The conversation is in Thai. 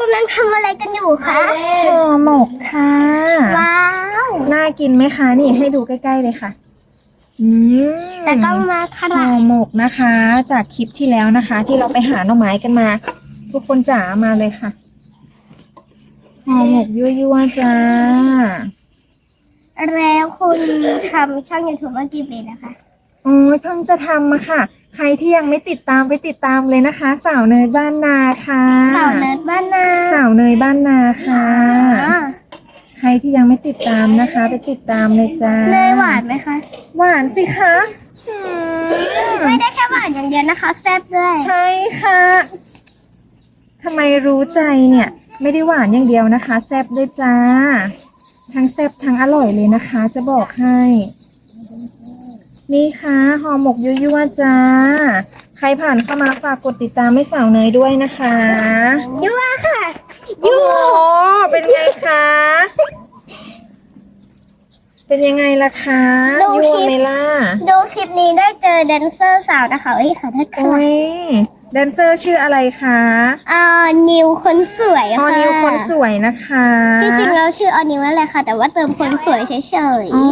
กำลังทำอะไรกันอยู่คะห่อหมกค่ะ ว้าว น่ากินไหมคะ นี่ให้ดูใกล้ๆเลยค่ะ อืมแต่ต้องมาขห่นาอดหมกนะคะ จากคลิปที่แล้วนะคะ ที่เราไปหาหน่อไม้กันมา ทุกคนจ๋ามาเลยค่ะห่อหมกยั่วๆจ้า แล้วคุณทำช่องยูทูบมากี่ปีแล้วคะโอ้ยเพิ่งจะทำมาค่ะ ใครที่ยังไม่ติดตามไปติดตามเลยนะคะ สาวเนยบ้านนาค่ะ สาวเนิร์ดบ้านนาสาวเนย บ้านนาค่ะอ่าใครที่ยังไม่ติดตามนะคะ ไปติดตามเลยจ้าเนยหวานไหมคะ หวานสิคะอืมไม่ได้แค่หวานอย่างเดียวนะคะแซ่บด้วย ใช่ค่ะทำไมรู้ใจเนี่ย ไม่ได้หวานอย่างเดียวนะคะ แซ่บด้วยจ้า ทั้งแซ่บทั้งอร่อยเลยนะคะ จะบอกให้ นี่ค่ะห่อหมกยั่วๆจ้าใครผ่านเข้ามาฝากกดติดตามให้สาวเนยด้วยนะคะยั่วค่ะ โอ้โหเป็นไงคะ เป็นยังไงล่ะคะดูคลิยั่วปไหมล่ะดูคลิปนี้ได้เจอแดนเซอร์สาวนะคะเอ้ยขอโทษค่ะโอ้ยแดนเซอร์ชื่ออะไรคะเอ่อนิวคนสวยออค่ะนิวคนสวยนะคะที่จริงแล้วชื่อออนิวนั่นแหละค่ะ แต่ว่าเติมคนสวยเฉยอ๋อ